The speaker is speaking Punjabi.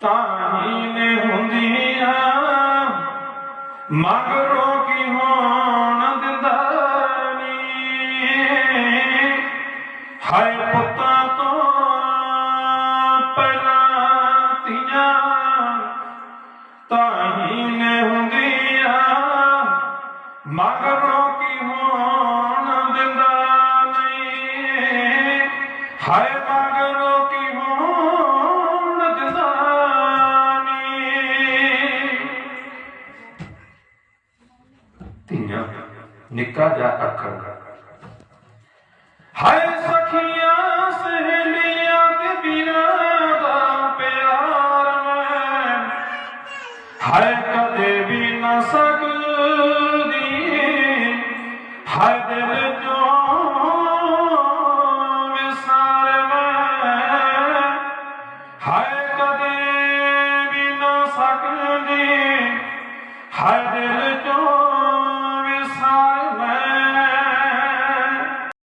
ਤਾਂ ਹੀ ਨੇ ਹੁੰਦੀਆਂ। ਮਗਰੋਂ ਕੀ ਹੋਣ ਦਿੰਦਾ ਨੀ ਹਾਏ ਪੁੱਤਾਂ ਤੋਂ ਪਹਿਲਾਂ ਧੀਆਂ ਤਾਂ ਹੀ ਨੇ ਹੁੰਦੀਆਂ। ਮਗਰੋਂ ਕੀ ਹੋਣ ਦਿੰਦਾ ਨਹੀਂ ਹਾਏ ਧੀਆਂ, ਨਿੱਕਾ ਜਾ ਆਖਣ ਹਾਏ ਸਖੀਆਂ, ਸਹੇਲੀਆਂ ਤੇ ਬਿਨਾ ਦਾ ਪਿਆਰ ਮੈਂ ਹਾਏ ਕਦੇ ਵੀ ਨਾ ਸਕਦੀ। ਹਾਏ ਦਿਲ ਚੋਂ ਵਿਸਾਰ ਮੈਂ ਕਦੇ ਵੀ ਨਾ ਸਕਦੀ। ਹਾਏ ਦਿਲ ਚੋਂ